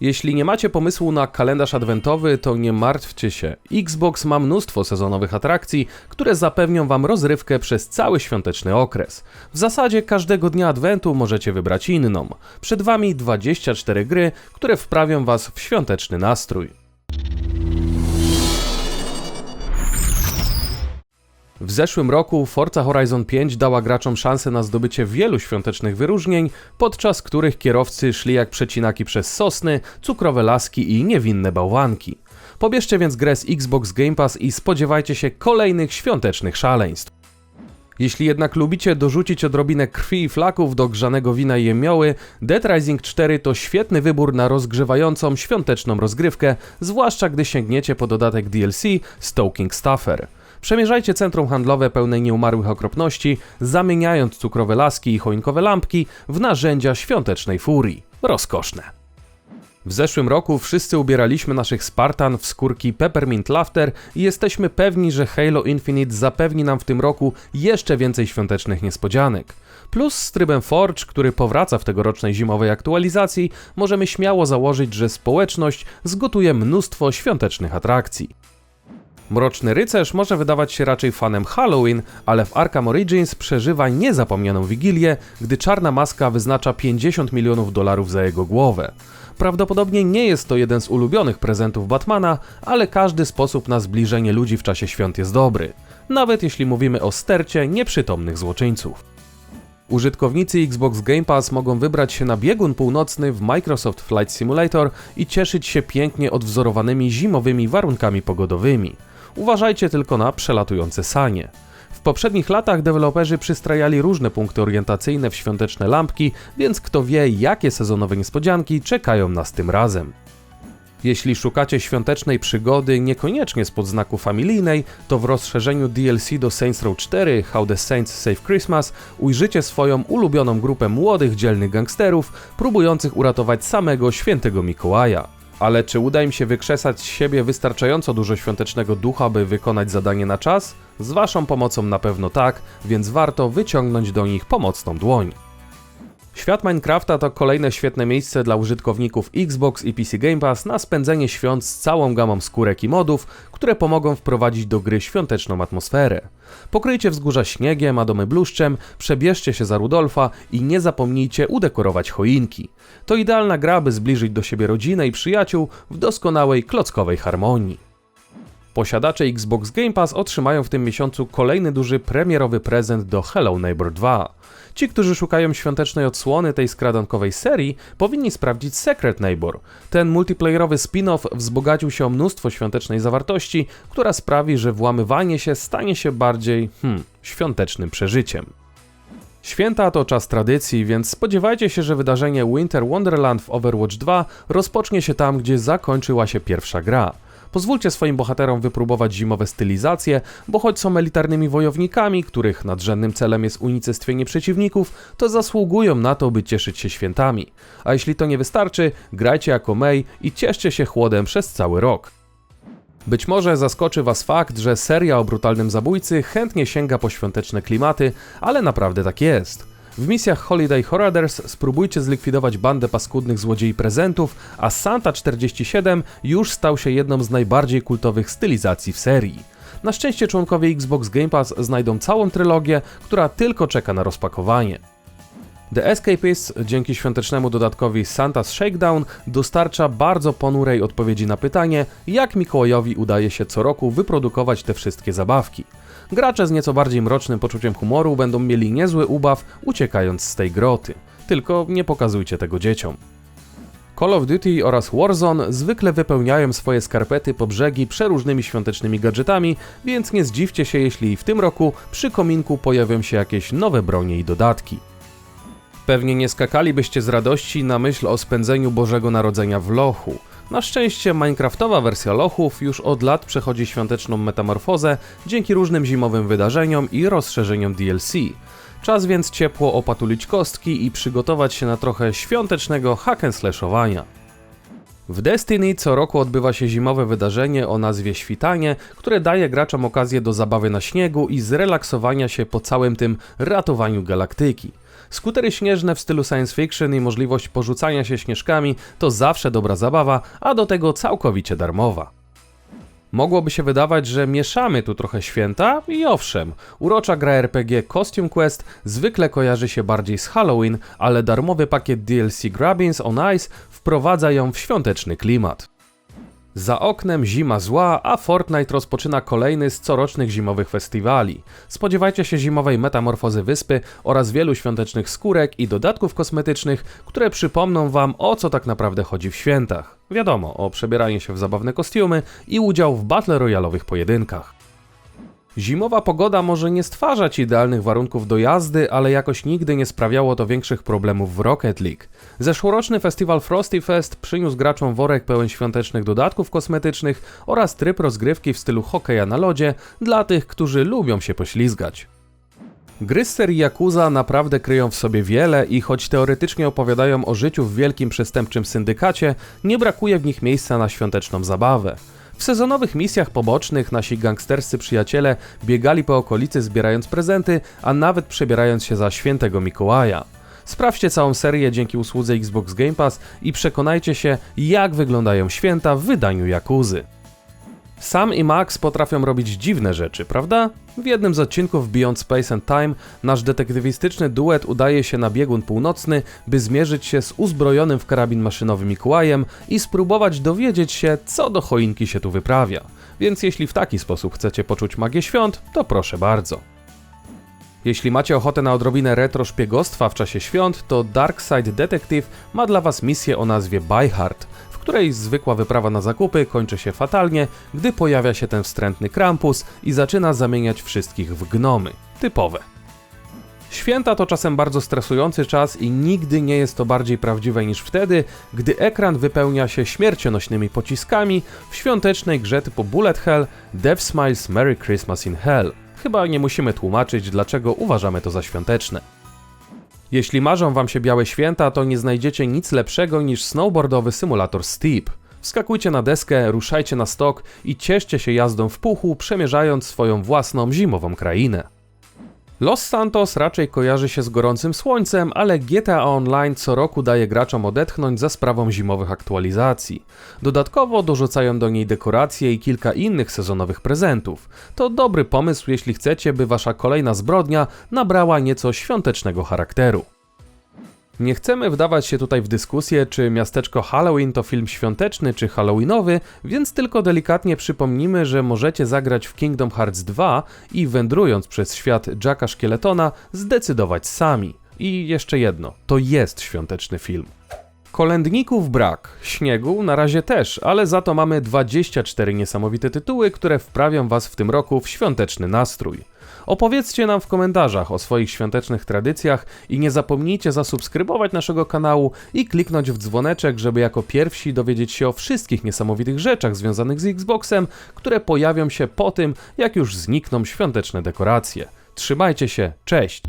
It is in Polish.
Jeśli nie macie pomysłu na kalendarz adwentowy, to nie martwcie się. Xbox ma mnóstwo sezonowych atrakcji, które zapewnią Wam rozrywkę przez cały świąteczny okres. W zasadzie każdego dnia adwentu możecie wybrać inną. Przed Wami 24 gry, które wprawią Was w świąteczny nastrój. W zeszłym roku Forza Horizon 5 dała graczom szansę na zdobycie wielu świątecznych wyróżnień, podczas których kierowcy szli jak przecinaki przez sosny, cukrowe laski i niewinne bałwanki. Pobierzcie więc grę z Xbox Game Pass i spodziewajcie się kolejnych świątecznych szaleństw. Jeśli jednak lubicie dorzucić odrobinę krwi i flaków do grzanego wina i jemioły, Dead Rising 4 to świetny wybór na rozgrzewającą świąteczną rozgrywkę, zwłaszcza gdy sięgniecie po dodatek DLC Stoking Stuffer. Przemierzajcie centrum handlowe pełne nieumarłych okropności, zamieniając cukrowe laski i choinkowe lampki w narzędzia świątecznej furii. Rozkoszne. W zeszłym roku wszyscy ubieraliśmy naszych Spartan w skórki Peppermint Laughter i jesteśmy pewni, że Halo Infinite zapewni nam w tym roku jeszcze więcej świątecznych niespodzianek. Plus z trybem Forge, który powraca w tegorocznej zimowej aktualizacji, możemy śmiało założyć, że społeczność zgotuje mnóstwo świątecznych atrakcji. Mroczny Rycerz może wydawać się raczej fanem Halloween, ale w Arkham Origins przeżywa niezapomnianą wigilię, gdy czarna maska wyznacza 50 milionów dolarów za jego głowę. Prawdopodobnie nie jest to jeden z ulubionych prezentów Batmana, ale każdy sposób na zbliżenie ludzi w czasie świąt jest dobry, nawet jeśli mówimy o stercie nieprzytomnych złoczyńców. Użytkownicy Xbox Game Pass mogą wybrać się na biegun północny w Microsoft Flight Simulator i cieszyć się pięknie odwzorowanymi zimowymi warunkami pogodowymi. Uważajcie tylko na przelatujące sanie. W poprzednich latach deweloperzy przystrajali różne punkty orientacyjne w świąteczne lampki, więc kto wie, jakie sezonowe niespodzianki czekają nas tym razem. Jeśli szukacie świątecznej przygody niekoniecznie z podznaku familijnej, to w rozszerzeniu DLC do Saints Row 4 How the Saints Save Christmas ujrzycie swoją ulubioną grupę młodych, dzielnych gangsterów, próbujących uratować samego świętego Mikołaja. Ale czy uda im się wykrzesać z siebie wystarczająco dużo świątecznego ducha, by wykonać zadanie na czas? Z waszą pomocą na pewno tak, więc warto wyciągnąć do nich pomocną dłoń. Świat Minecrafta to kolejne świetne miejsce dla użytkowników Xbox i PC Game Pass na spędzenie świąt z całą gamą skórek i modów, które pomogą wprowadzić do gry świąteczną atmosferę. Pokryjcie wzgórza śniegiem, a domy bluszczem, przebierzcie się za Rudolfa i nie zapomnijcie udekorować choinki. To idealna gra, by zbliżyć do siebie rodzinę i przyjaciół w doskonałej klockowej harmonii. Posiadacze Xbox Game Pass otrzymają w tym miesiącu kolejny duży premierowy prezent do Hello Neighbor 2. Ci, którzy szukają świątecznej odsłony tej skradankowej serii, powinni sprawdzić Secret Neighbor. Ten multiplayerowy spin-off wzbogacił się o mnóstwo świątecznej zawartości, która sprawi, że włamywanie się stanie się bardziej, hmm, świątecznym przeżyciem. Święta to czas tradycji, więc spodziewajcie się, że wydarzenie Winter Wonderland w Overwatch 2 rozpocznie się tam, gdzie zakończyła się pierwsza gra. Pozwólcie swoim bohaterom wypróbować zimowe stylizacje, bo choć są elitarnymi wojownikami, których nadrzędnym celem jest unicestwienie przeciwników, to zasługują na to, by cieszyć się świętami. A jeśli to nie wystarczy, grajcie jako May i cieszcie się chłodem przez cały rok. Być może zaskoczy Was fakt, że seria o brutalnym zabójcy chętnie sięga po świąteczne klimaty, ale naprawdę tak jest. W misjach Holiday Horaders spróbujcie zlikwidować bandę paskudnych złodziei prezentów, a Santa 47 już stał się jedną z najbardziej kultowych stylizacji w serii. Na szczęście członkowie Xbox Game Pass znajdą całą trylogię, która tylko czeka na rozpakowanie. The Escapist dzięki świątecznemu dodatkowi Santa's Shakedown dostarcza bardzo ponurej odpowiedzi na pytanie, jak Mikołajowi udaje się co roku wyprodukować te wszystkie zabawki. Gracze z nieco bardziej mrocznym poczuciem humoru będą mieli niezły ubaw uciekając z tej groty. Tylko nie pokazujcie tego dzieciom. Call of Duty oraz Warzone zwykle wypełniają swoje skarpety po brzegi przeróżnymi świątecznymi gadżetami, więc nie zdziwcie się, jeśli w tym roku przy kominku pojawią się jakieś nowe bronie i dodatki. Pewnie nie skakalibyście z radości na myśl o spędzeniu Bożego Narodzenia w lochu. Na szczęście Minecraftowa wersja lochów już od lat przechodzi świąteczną metamorfozę dzięki różnym zimowym wydarzeniom i rozszerzeniom DLC. Czas więc ciepło opatulić kostki i przygotować się na trochę świątecznego hack and slashowania. W Destiny co roku odbywa się zimowe wydarzenie o nazwie Świtanie, które daje graczom okazję do zabawy na śniegu i zrelaksowania się po całym tym ratowaniu galaktyki. Skutery śnieżne w stylu science fiction i możliwość porzucania się śnieżkami to zawsze dobra zabawa, a do tego całkowicie darmowa. Mogłoby się wydawać, że mieszamy tu trochę święta i owszem, urocza gra RPG Costume Quest zwykle kojarzy się bardziej z Halloween, ale darmowy pakiet DLC Grabbins on Ice wprowadza ją w świąteczny klimat. Za oknem zima zła, a Fortnite rozpoczyna kolejny z corocznych zimowych festiwali. Spodziewajcie się zimowej metamorfozy wyspy oraz wielu świątecznych skórek i dodatków kosmetycznych, które przypomną wam o co tak naprawdę chodzi w świętach. Wiadomo, o przebieranie się w zabawne kostiumy i udział w battle royalowych pojedynkach. Zimowa pogoda może nie stwarzać idealnych warunków do jazdy, ale jakoś nigdy nie sprawiało to większych problemów w Rocket League. Zeszłoroczny festiwal Frosty Fest przyniósł graczom worek pełen świątecznych dodatków kosmetycznych oraz tryb rozgrywki w stylu hokeja na lodzie dla tych, którzy lubią się poślizgać. Gry z serii Yakuza naprawdę kryją w sobie wiele i choć teoretycznie opowiadają o życiu w wielkim przestępczym syndykacie, nie brakuje w nich miejsca na świąteczną zabawę. W sezonowych misjach pobocznych nasi gangsterscy przyjaciele biegali po okolicy zbierając prezenty, a nawet przebierając się za świętego Mikołaja. Sprawdźcie całą serię dzięki usłudze Xbox Game Pass i przekonajcie się, jak wyglądają święta w wydaniu Jakuzy. Sam i Max potrafią robić dziwne rzeczy, prawda? W jednym z odcinków Beyond Space and Time nasz detektywistyczny duet udaje się na biegun północny, by zmierzyć się z uzbrojonym w karabin maszynowy Mikołajem i spróbować dowiedzieć się, co do choinki się tu wyprawia. Więc jeśli w taki sposób chcecie poczuć magię świąt, to proszę bardzo. Jeśli macie ochotę na odrobinę retro szpiegostwa w czasie świąt, to Dark Side Detective ma dla Was misję o nazwie By Heart, w której zwykła wyprawa na zakupy kończy się fatalnie, gdy pojawia się ten wstrętny Krampus i zaczyna zamieniać wszystkich w gnomy. Typowe. Święta to czasem bardzo stresujący czas i nigdy nie jest to bardziej prawdziwe niż wtedy, gdy ekran wypełnia się śmiercionośnymi pociskami w świątecznej grze typu Bullet Hell Death Smiles Merry Christmas in Hell. Chyba nie musimy tłumaczyć, dlaczego uważamy to za świąteczne. Jeśli marzą wam się białe święta, to nie znajdziecie nic lepszego niż snowboardowy symulator Steep. Wskakujcie na deskę, ruszajcie na stok i cieszcie się jazdą w puchu, przemierzając swoją własną zimową krainę. Los Santos raczej kojarzy się z gorącym słońcem, ale GTA Online co roku daje graczom odetchnąć za sprawą zimowych aktualizacji. Dodatkowo dorzucają do niej dekoracje i kilka innych sezonowych prezentów. To dobry pomysł, jeśli chcecie, by wasza kolejna zbrodnia nabrała nieco świątecznego charakteru. Nie chcemy wdawać się tutaj w dyskusję, czy miasteczko Halloween to film świąteczny czy halloweenowy, więc tylko delikatnie przypomnimy, że możecie zagrać w Kingdom Hearts 2 i wędrując przez świat Jacka Szkieletona zdecydować sami. I jeszcze jedno, to jest świąteczny film. Kolędników brak, śniegu na razie też, ale za to mamy 24 niesamowite tytuły, które wprawią Was w tym roku w świąteczny nastrój. Opowiedzcie nam w komentarzach o swoich świątecznych tradycjach i nie zapomnijcie zasubskrybować naszego kanału i kliknąć w dzwoneczek, żeby jako pierwsi dowiedzieć się o wszystkich niesamowitych rzeczach związanych z Xboxem, które pojawią się po tym, jak już znikną świąteczne dekoracje. Trzymajcie się, cześć!